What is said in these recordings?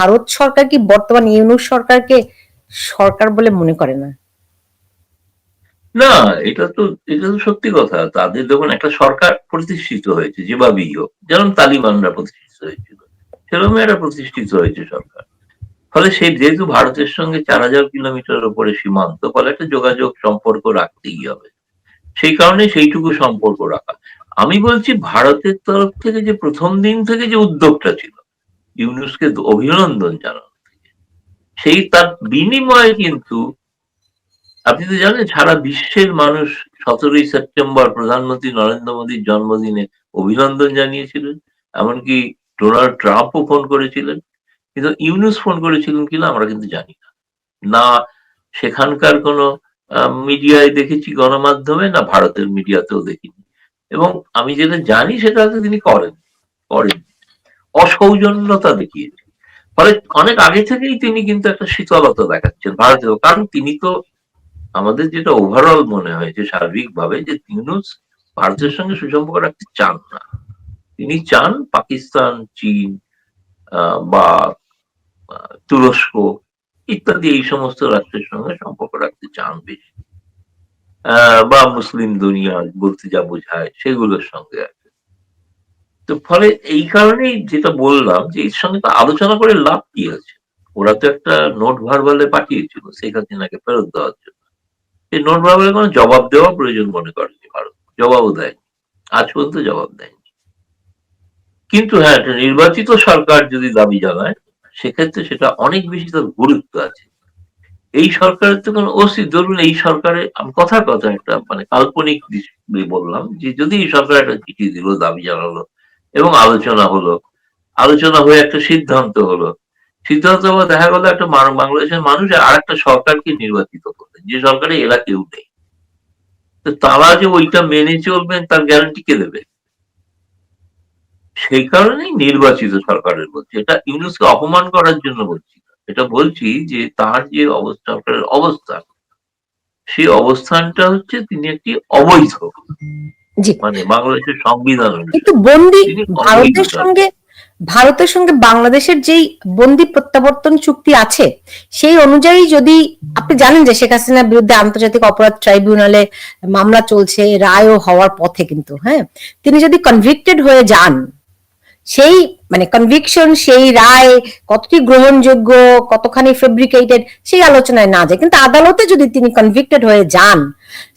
ভারত সরকার কি বর্তমান ইউনুস সরকারকে সরকার বলে মনে করে না? না, এটা তো এটা তো সত্যি কথা। তাদের যখন একটা সরকার প্রতিষ্ঠিত হয়েছে, যেভাবেই হোক। যেমন তালিবানরা প্রতিষ্ঠিত হয়েছিল সেরকম একটা প্রতিষ্ঠিত হয়েছে সরকার। ফলে সেই যেহেতু ভারতের সঙ্গে চার হাজার কিলোমিটার উপরে সীমান্ত, ফলে একটা যোগাযোগ সম্পর্ক রাখতেই হবে। সেই কারণে সেইটুকু সম্পর্ক রাখা। আমি বলছি, ভারতের তরফ থেকে যে প্রথম দিন থেকে যে উদ্যোগটা ছিল ইউনুসকে অভিনন্দন জানানো সেই তার বিনিময়ে কিন্তু, আপনি তো জানেন সারা বিশ্বের মানুষ সতেরোই সেপ্টেম্বর প্রধানমন্ত্রী নরেন্দ্র মোদীর জন্মদিনে অভিনন্দন জানিয়েছিলেন, এমনকি ডোনাল্ড ট্রাম্পও ফোন করেছিলেন। কিন্তু ইউনুস ফোন করেছিলেন কিনা আমরা কিন্তু জানি না। না সেখানকার কোনো মিডিয়ায় দেখেছি গণমাধ্যমে, না ভারতের মিডিয়াতেও দেখিনি। এবং আমি যেটা জানি সেটা তিনি করেন করেন অসৌজন্যতা দেখিয়েছেন ফলে অনেক আগে থেকেই তিনি কিন্তু একটা শীতলতা দেখাচ্ছেন ভারতীয় কারণ তিনি তো আমাদের যেটা ওভারঅল মনে হয়েছে সার্বিকভাবে যে তিনুস ভারতের সঙ্গে সুসম্পর্ক রাখতে চান না। তিনি চান পাকিস্তান, চীন বা তুরস্ক ইত্যাদি এই সমস্ত রাষ্ট্রের সঙ্গে সম্পর্ক রাখতে চান বেশি। বা মুসলিম দুনিয়া বলতে যা বোঝায় সেগুলোর সঙ্গে আছে তো ফলে এই কারণেই যেটা বললাম যে এর সঙ্গে তো আলোচনা করে লাভ কি আছে? ওরা তো একটা নোট ভারবালে পাঠিয়েছিল, শেখ হাসিনাকে ফেরত দেওয়ার জন্য। এই নোট ভারবালে কোনো জবাব দেওয়া প্রয়োজন মনে করেনি ভারত জবাবও দেয়নি। আজ পর্যন্ত জবাব দেয়নি। কিন্তু হ্যাঁ একটা নির্বাচিত সরকার যদি দাবি জানায়, সেক্ষেত্রে সেটা অনেক বেশি তার গুরুত্ব আছে। এই সরকারের তো কোনো অস্তি ধরুন এই সরকারে আমি কথার কথা একটা মানে কাল্পনিক বললাম যে যদি এই সরকার একটা চিঠি দিল, দাবি জানালো এবং আলোচনা হলো। আলোচনা হয়ে একটা সিদ্ধান্ত হলো। সিদ্ধান্ত দেখা গেলো একটা বাংলাদেশের মানুষ আর একটা সরকারকে নির্বাচিত করলেন। যে সরকারে এরা কেউ নেই। তো তারা যে ওইটা মেনে চলবেন, তার গ্যারান্টি কে দেবে? সেই কারণেই নির্বাচিত সরকারের বলছি। এটা ইউনুসকে অপমান করার জন্য বলছি এটা বলছি যে তার যে অবস্থা, সরকারের অবস্থান সেই অবস্থানটা হচ্ছে তিনি একটি অবৈধ। মানে বাংলাদেশের সংবিধান কিন্তু বন্দি ভারতের সঙ্গে ভারতের সঙ্গে বাংলাদেশের যেই বন্দি প্রত্যাবর্তন চুক্তি আছে সেই অনুযায়ী যদি আপনি জানেন যে শেখ হাসিনার বিরুদ্ধে আন্তর্জাতিক অপরাধ ট্রাইব্যুনালে মামলা চলছে রায়ও হওয়ার পথে কিন্তু হ্যাঁ? তিনি যদি কনভিক্টেড হয়ে যান সেই মানে কনভিকশন সেই রায় কতটি গ্রহণযোগ্য, কতখানি ফেব্রিকেটেড সেই আলোচনায় না যায়। কিন্তু আদালতে যদি তিনি কনভিক্টেড হয়ে যান,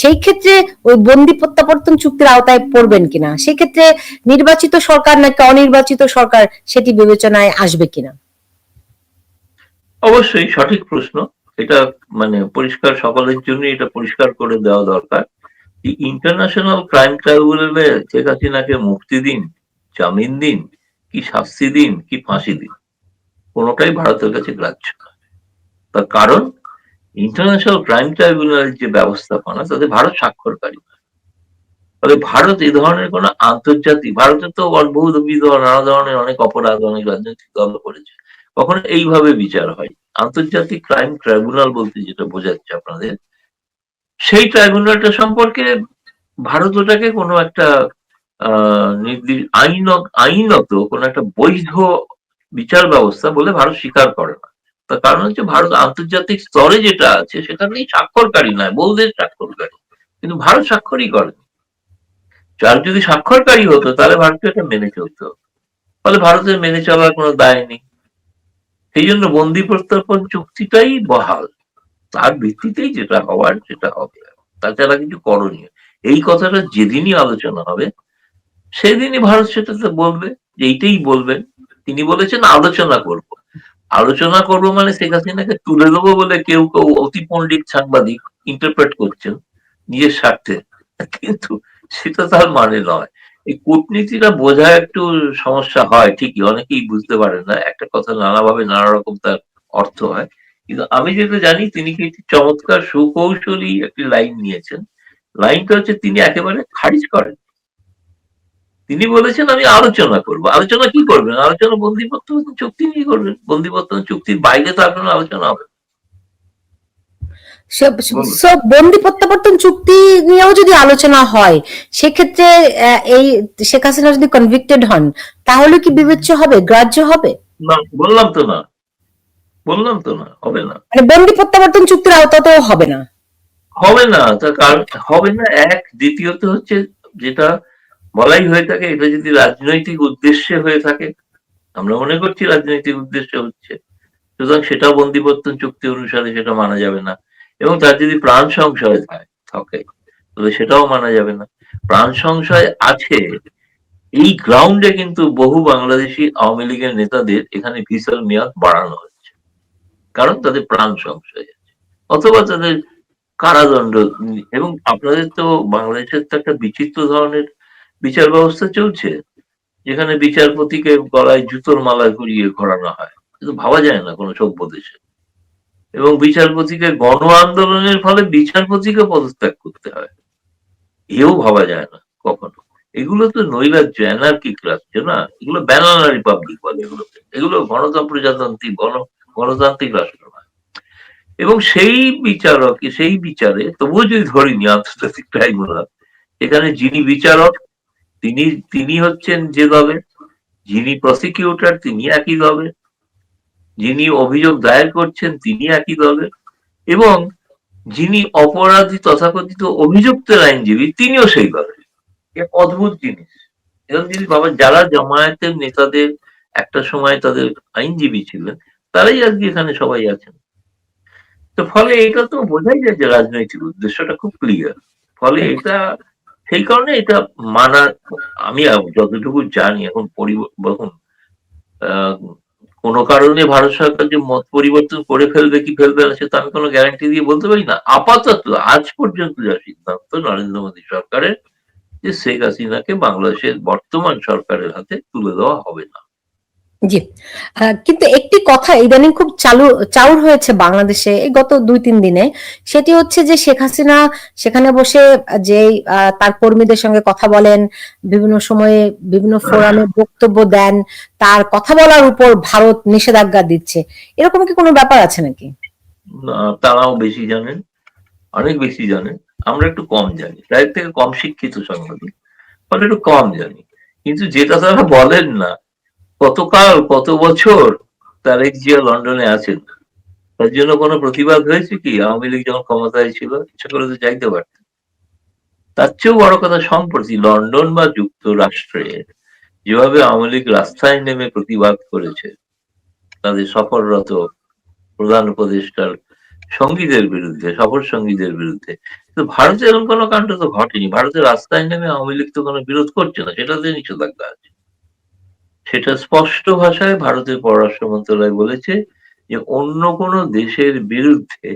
সেই ক্ষেত্রে ওই বন্দি প্রত্যাবর্তন চুক্তির আওতায় পড়বেন কিনা? সেই ক্ষেত্রে নির্বাচিত সরকার নাকি অনির্বাচিত সরকার সেটি বিবেচনায় আসবে কিনা? অবশ্যই, সঠিক প্রশ্ন। এটা মানে পরিষ্কার সকলের জন্য এটা পরিষ্কার করে দেওয়া দরকার। ইন্টারন্যাশনাল ক্রাইম ট্রাইব্যুনালে শেখ হাসিনাকে মুক্তি দিন, জামিন দিন কি শাস্তি দিন, কি ফাঁসি দিন? কোনোটাই ভারতের কাছে গ্রাহ্য নয়। তার কারণ ইন্টারন্যাশনাল ক্রাইম ট্রাইব্যুনাল যে ব্যবস্থাপনা, তাতে ভারত স্বাক্ষরকারী তবে ভারত এই ধরনের কোন আন্তর্জাতিক, ভারতের তো বহু নানা ধরনের অনেক অপরাধ, অনেক রাজনৈতিক দল করেছে। কখনো এইভাবে বিচার হয় আন্তর্জাতিক ক্রাইম ট্রাইব্যুনাল বলতে যেটা বোঝাচ্ছে আপনাদের, সেই ট্রাইব্যুনালটা সম্পর্কে ভারত ওটাকে কোনো একটা আইন আইনত কোন একটা বৈধ বিচার ব্যবস্থা বলে ভারত স্বীকার করে না। তার কারণ হচ্ছে ভারত আন্তর্জাতিক স্তরে যেটা আছে সেখানেই স্বাক্ষরকারী নয়, বলদের স্বাক্ষরকারী। কিন্তু ভারত স্বাক্ষরই করেনি। যার যদি স্বাক্ষরকারী হতো, তাহলে ভারতকে এটা মেনে চলতে হতো। ফলে ভারতের মেনে চলার কোনো দায় নেই। সেই জন্য বন্দি প্রত্যর্পণ চুক্তিটাই বহাল। তার ভিত্তিতেই যেটা হওয়ার, সেটা হবে। তাছাড়া কিছু করণীয়। এই কথাটা যেদিনই আলোচনা হবে সেদিনই ভারত সেটাতে বলবে, যে এইটাই বলবেন। তিনি বলেছেন, আলোচনা করব। আলোচনা করব মানে শেখ হাসিনাকে তুলে দেবো বলে কেউ কেউ অতি পণ্ডিত সাংবাদিক ইন্টারপ্রেট করছেন নিজের স্বার্থে। কিন্তু সেটা তার মানে নয়। এই কূটনীতিটা বোঝা একটু সমস্যা হয়, ঠিকই, অনেকেই বুঝতে পারে না। একটা কথা নানাভাবে নানা রকম তার অর্থ হয়। কিন্তু আমি যেটা জানি, তিনি কি একটি চমৎকার সুকৌশলী একটি লাইন নিয়েছেন। লাইনটা হচ্ছে, তিনি একেবারে খারিজ করেন। তিনি বলেছেন আমি আলোচনা করব। আলোচনা কি করবেন? আলোচনা বন্দিপত্র চুক্তি নিয়ে করবেন। বন্দিপত্র চুক্তির বাইরে তো আপনার আলোচনা হবে বন্দি প্রত্যাবর্তন চুক্তি নিয়েও যদি আলোচনা হয় সেক্ষেত্রে এই শেখ হাসিনা যদি কনভিক্টেড হন তাহলে কি বিবেচ্য হবে? গ্রাহ্য হবে? না বললাম তো না। বললাম তো না হবে না। মানে বন্দি প্রত্যাবর্তন চুক্তির আওতাতেও হবে না। হবে না তার কারণ হবে না। এক দ্বিতীয়ত হচ্ছে যেটা বলাই হয়ে থাকে, এটা যদি রাজনৈতিক উদ্দেশ্যে হয়ে থাকে, আমরা মনে করছি রাজনৈতিক উদ্দেশ্যে হচ্ছে। সুতরাং সেটা বন্দিবর্তন চুক্তি অনুসারে সেটা মানা যাবে না। এবং তার যদি প্রাণ সংশয় থাকে, তবে সেটাও মানা যাবে না। প্রাণ সংশয় আছে। এই গ্রাউন্ডে কিন্তু বহু বাংলাদেশি আওয়ামী লীগের নেতাদের এখানে ভিসার মেয়াদ বাড়ানো হচ্ছে। কারণ তাদের প্রাণ সংশয় আছে। অথবা তাদের কারাদণ্ড, এবং আপনাদের তো বাংলাদেশের তো একটা বিচিত্র ধরনের বিচার ব্যবস্থা চলছে, যেখানে বিচারপতিকে গলায় জুতোর মালা ঘুরিয়ে ঘোরানো হয়। কিন্তু ভাবা যায় না কোনো সভ্য দেশে এবং বিচারপতিকে গণ আন্দোলনের ফলে বিচারপতিকে পদত্যাগ করতে হয়। এও ভাবা যায় না কখনো। এগুলো তো নৈরাজ্য অ্যানার্কিক রাজ্য না? এগুলো ব্যানানা রিপাবলিক বলে এগুলোকে এগুলো গণতন্ত্র প্রজাতান্ত্রিক গণ, গণতান্ত্রিক রাষ্ট্র এবং সেই বিচারক, সেই বিচারে তবুও যদি ধরিনি আন্তর্জাতিক ট্রাইব্যুনাল এখানে যিনি বিচারক তিনি তিনি হচ্ছেন যে দলের যিনি প্রসিকিউটর তিনি একই দলের যিনি অভিযোগ দায়ের করছেন, তিনি একই দলের এবং যিনি অপরাধী তথাকথিত অভিযুক্তের আইনজীবী, তিনিও সেই দলের অদ্ভুত জিনিস। এবং যদি বাবা যারা জামায়াতের নেতাদের একটা সময় তাদের আইনজীবী ছিলেন, তারাই আজকে এখানে সবাই আছেন। তো ফলে এটা তো বোঝাই যায় যে রাজনৈতিক উদ্দেশ্যটা খুব ক্লিয়ার ফলে এটা সেই কারণে এটা মানা, আমি যতটুকু জানি, এখন পরিবর্তন কোনো কারণে ভারত সরকার যে মত পরিবর্তন করে ফেলবে, কি ফেলবে না সেটা আমি কোনো গ্যারান্টি দিয়ে বলতে পারি না। আপাতত, আজ পর্যন্ত যা সিদ্ধান্ত নরেন্দ্র মোদী সরকারের, যে শেখ হাসিনাকে বাংলাদেশের বর্তমান সরকারের হাতে তুলে দেওয়া হবে না। জি। কিন্তু একটি কথা ইদানিং খুব চালু, চাউর হয়েছে বাংলাদেশে এই গত দুই, তিন দিনে। সেটি হচ্ছে যে শেখ হাসিনা সেখানে বসে যে তার কর্মীদের সঙ্গে কথা বলেন, বিভিন্ন সময়ে বিভিন্ন ফোরামে বক্তব্য দেন, তার কথা বলার উপর ভারত নিষেধাজ্ঞা দিচ্ছে। এরকম কি কোনো ব্যাপার আছে নাকি? তারাও বেশি জানেন, অনেক বেশি জানেন। আমরা একটু কম জানি তাদের থেকে কম শিক্ষিত সাংবাদিক ফলে একটু কম জানি। কিন্তু যেটা তারা বলেন না কতকাল কত বছর তারেক জিয়া লন্ডনে আছেন? তার জন্য কোনো প্রতিবাদ হয়েছে কি? আওয়ামী লীগ যখন ক্ষমতায় ছিল, ইচ্ছা করে তো চাইতে পারতেন। তার চেয়েও বড় কথা সম্প্রতি লন্ডন বা যুক্তরাষ্ট্রে যেভাবে আওয়ামী লীগ রাস্তায় নেমে প্রতিবাদ করেছে, তাদের সফররত প্রধান উপদেষ্টার সঙ্গীদের বিরুদ্ধে, সফর সঙ্গীদের বিরুদ্ধে, কিন্তু ভারতে এরকম কোনো কাণ্ড তো ঘটেনি। ভারতের রাস্তায় নেমে আওয়ামী লীগ তো কোনো বিরোধ করছে না, সেটাতে নিষেধাজ্ঞা আছে। সেটা স্পষ্ট ভাষায় ভারতের পররাষ্ট্র মন্ত্রণালয় বলেছে যে অন্য কোনো দেশের বিরুদ্ধে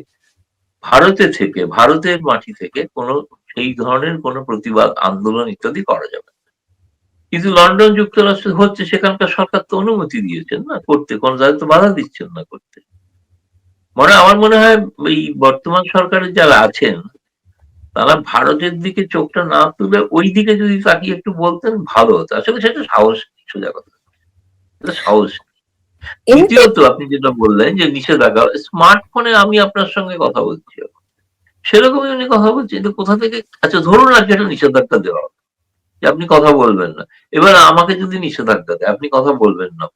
ভারতে থেকে, ভারতের মাটি থেকে কোনো, সেই ধরনের কোনো প্রতিবাদ, আন্দোলন ইত্যাদি করা যাবে কিন্তু লন্ডন যুক্তরাষ্ট্র হচ্ছে, সেখানকার সরকার তো অনুমতি দিয়েছেন না করতে, কোন জায়গায় তো বাধা দিচ্ছেন না করতে। মানে আমার মনে হয় এই বর্তমান সরকারের যারা আছেন, তারা ভারতের দিকে চোখটা না তুলে ওই দিকে যদি তাকিয়ে একটু বলতেন ভালো হতো। আসলে সেটা সাহস, সোজা কথা। সাহস দ্বিতীয়ত আপনি যেটা বললেন যে নিষেধাজ্ঞা স্মার্টফোনে আমি আপনার সঙ্গে কথা বলছি। সেরকমই উনি কথা বলছেন কিন্তু কোথা থেকে? আচ্ছা ধরুন আর যেটা নিষেধাজ্ঞা দেওয়া যে আপনি কথা বলবেন না। এবার আমাকে যদি নিষেধাজ্ঞা দেয় আপনি কথা বলবেন না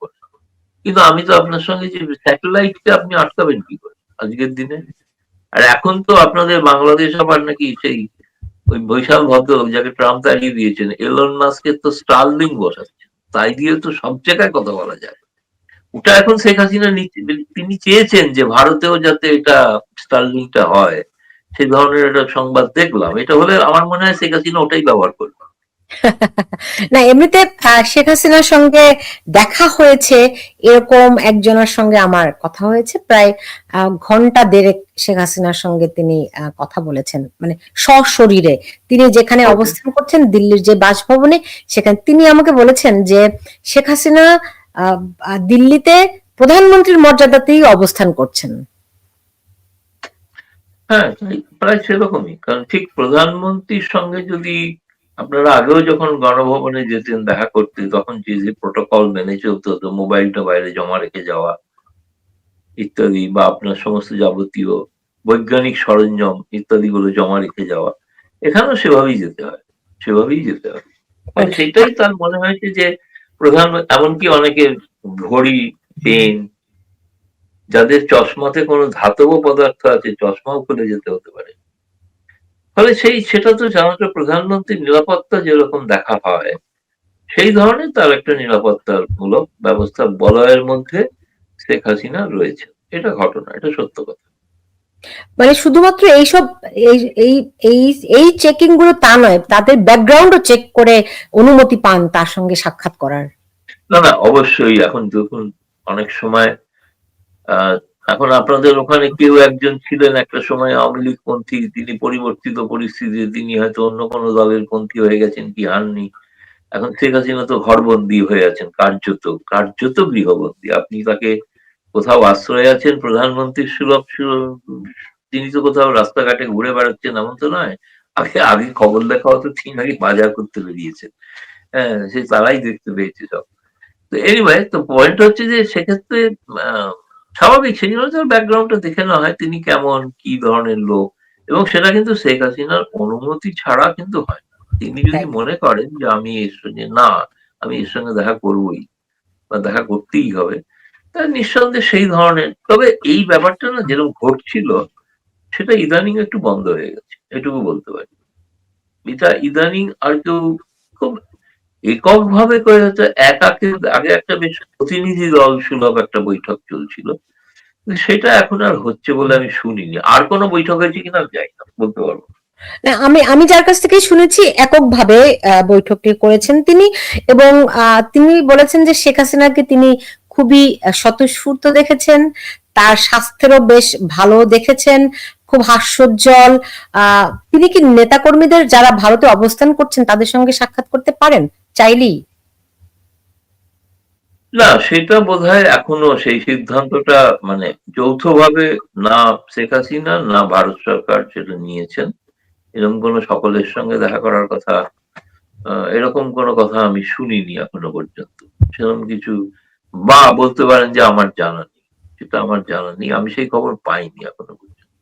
কিন্তু আমি তো আপনার সঙ্গে যে স্যাটেলাইটকে আপনি আটকাবেন কি করে আজকের দিনে? আর এখন তো আপনাদের বাংলাদেশ আবার নাকি সেই ওই বৈশাল ভদ্রলোক যাকে ট্রাম্প তাড়িয়ে দিয়েছেন এলন মাস্কের তো স্টারলিং বসাচ্ছে। তাই দিয়ে তো সব জায়গায় কথা বলা যায়। ওটা এখন শেখ হাসিনা তিনি চেয়েছেন যে ভারতেও যাতে এটা স্টার্লিংটা হয় সেই ধরনের একটা সংবাদ দেখলাম। এটা হলে আমার মনে হয় শেখ হাসিনা ওটাই ব্যবহার করবে। না এমনিতে শেখ হাসিনার সঙ্গে দেখা হয়েছে এরকম একজনের সঙ্গে আমার কথা হয়েছে। প্রায় ঘণ্টা দেড়েক শেখ হাসিনার সঙ্গে তিনি কথা বলেছেন। মানে সশরীরে। তিনি যেখানে অবস্থান করছেন দিল্লির যে বাসভবনে সেখানে তিনি আমাকে বলেছেন যে শেখ হাসিনা দিল্লিতে প্রধানমন্ত্রীর মর্যাদাতেই অবস্থান করছেন। হ্যাঁ প্রায় সেরকমই। কারণ ঠিক প্রধানমন্ত্রীর সঙ্গে যদি আপনারা আগেও যখন গণভবনে যেতেন দেখা করতে তখন যে যে প্রোটোকল মেনে চলতে হতো মোবাইলটা বাইরে জমা রেখে যাওয়া ইত্যাদি বা আপনার সমস্ত যাবতীয় বৈজ্ঞানিক সরঞ্জাম ইত্যাদি গুলো জমা রেখে যাওয়া এখানেও সেভাবেই যেতে হয় সেভাবেই যেতে হয়। সেটাই তার মনে হয়েছে যে প্রধান এমনকি অনেকের ঘড়ি পেন যাদের চশমাতে কোনো ধাতব পদার্থ আছে চশমাও খুলে যেতে হতে পারে। ফলে সেই সেটা তো জানাটা প্রধানমন্ত্রীর নিরাপত্তা যেরকম দেখা হয় সেই ধরনের তার একটা নিরাপত্তার মূলক ব্যবস্থা বলয়ের মধ্যে শেখ হাসিনা রয়েছে। এটা ঘটনা এটা সত্য কথা। মানে শুধুমাত্র এইসব এই এই এই এই চেকিংগুলো তা নয় তাদের ব্যাকগ্রাউন্ডও চেক করে অনুমতি পান তার সঙ্গে সাক্ষাৎ করার। না না অবশ্যই। এখন দেখুন অনেক সময় আহ, এখন আপনাদের ওখানে কেউ একজন ছিলেন একটা সময় আওয়ামী লীগ পন্থী তিনি পরিবর্তিত পরিস্থিতিতে তিনি হয়তো অন্য কোনো দলের পন্থী হয়ে গেছেন কি হাননি। এখন শেখ হাসিনা তো ঘরবন্দি হয়ে আছেন কার্যত কার্যত গৃহবন্দী। আপনি তাকে কোথাও আশ্রয় আছেন? প্রধানমন্ত্রীর সুলভ তিনি তো কোথাও রাস্তাঘাটে ঘুরে বেড়াচ্ছেন এমন তো নয়। আগে আগে খবর দেখা হতো তিনি নাকি বাজার করতে বেরিয়েছেন। হ্যাঁ সে তারাই দেখতে পেয়েছে সব। তো এনিওয়ে তো পয়েন্ট হচ্ছে যে সেক্ষেত্রে আহ, স্বাভাবিক সেই জন্য তার ব্যাকগ্রাউন্ডটা দেখে না হয় তিনি কেমন কি ধরনের লোক এবং সেটা কিন্তু শেখ হাসিনার অনুমতি ছাড়া কিন্তু হয় না। তিনি যদি মনে করেন যে আমি এর সঙ্গে না আমি এর সঙ্গে দেখা করবই বা দেখা করতেই হবে তা নিঃসন্দেহে সেই ধরনের তবে এই ব্যাপারটা না যেরকম ঘটছিল সেটা ইদানিং একটু বন্ধ হয়ে গেছে এটুকু বলতে পারি। এটা ইদানিং আর কেউ খুব এককভাবে করে হয়তো একাকে আগে একটা বেশ প্রতিনিধি দল সুলভ একটা বৈঠক চলছিল। সেটা এখন আর হচ্ছে বলে আমি শুনিনি। আর কোনো বৈঠক হয়েছে কিনা জানি না, বলতে পারব না। আমি আমি যার কাছ থেকে শুনেছি এককভাবে বৈঠকটি করেছেন তিনি এবং তিনি বলেছেন যে শেখ হাসিনাকে তিনি খুবই স্বতঃস্ফূর্ত দেখেছেন, তার স্বাস্থ্যেরও বেশ ভালো দেখেছেন, খুব হাস্যোজ্জ্বল। তিনি কি নেতাকর্মীদের যারা ভারতে অবস্থান করছেন তাদের সঙ্গে সাক্ষাৎ করতে পারেন? চাইলি? না সেটা বোধ এখনও সেই সিদ্ধান্তটা মানে যৌথভাবে না শেখ হাসিনা না ভারত সরকার সেটা নিয়েছেন। এরকম কোনো সকলের সঙ্গে দেখা করার কথা এরকম কোনো কথা আমি শুনিনি এখনও পর্যন্ত। সেরকম কিছু বা বলতে পারেন যে আমার জানা নেই সেটা আমার জানা নেই আমি সেই খবর পাইনি এখনও পর্যন্ত।